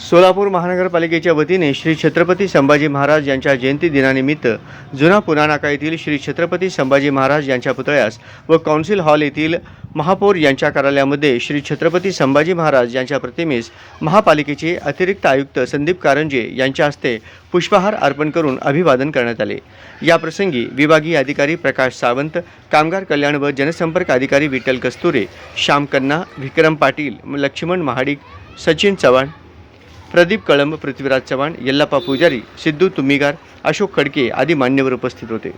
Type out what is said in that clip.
सोलापूर महानगरपालिकेच्या वतीने श्री छत्रपती संभाजी महाराज यांच्या जयंती दिनानिमित्त जुना पुणा नाका येथील श्री छत्रपती संभाजी महाराज यांच्या पुतळ्यास व काउन्सिल हॉल येथील महापौर यांच्या कार्यालयामध्ये श्री छत्रपती संभाजी महाराज यांच्या प्रतिमेस महापालिकेचे अतिरिक्त आयुक्त संदीप कारंजे यांच्या हस्ते पुष्पहार अर्पण करून अभिवादन करण्यात आले. या प्रसंगी विभागीय अधिकारी प्रकाश सावंत कामगार कल्याण व जनसंपर्क अधिकारी विठ्ठल कस्तुरे श्याम कन्ना विक्रम पाटील लक्ष्मण महाडिक सचिन चव्हाण प्रदीप कळंब पृथ्वीराज चव्हाण यल्लाप्पा पुजारी सिद्धू तुमीगार अशोक खडके आदी मान्यवर उपस्थित होते.